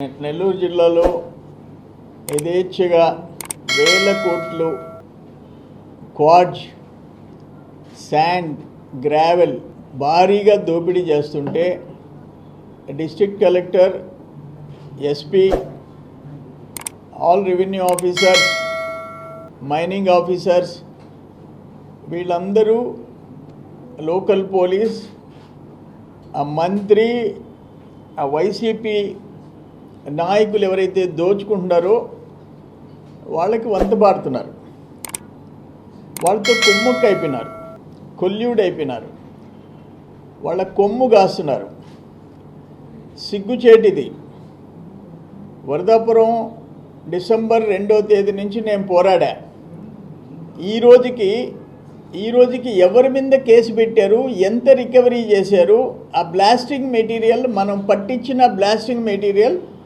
నెల్లూరు జిల్లాలో యథేచ్ఛగా వేల కోట్లు క్వాడ్జ్ శాండ్ గ్రావెల్ భారీగా దోపిడీ చేస్తుంటే district collector SP all revenue officers mining officers వీళ్ళందరూ లోకల్ పోలీస్ ఆ మంత్రి ఆ వైసీపీ నాయకులు ఎవరైతే దోచుకుంటున్నారో వాళ్ళకి వంత పాడుతున్నారు వాళ్ళతో కొమ్ముక్కు అయిపోయినారు కొల్యూడ్ అయిపోయినారు వాళ్ళ కొమ్ము కాస్తున్నారు. సిగ్గుచేటిది. వరదాపురం డిసెంబర్ రెండో తేదీ నుంచి నేను పోరాడా. ఈ రోజుకి ఈ రోజుకి ఎవరి మీద కేసు పెట్టారు ఎంత రికవరీ చేశారు ఆ బ్లాస్టింగ్ మెటీరియల్ మనం పట్టించిన బ్లాస్టింగ్ మెటీరియల్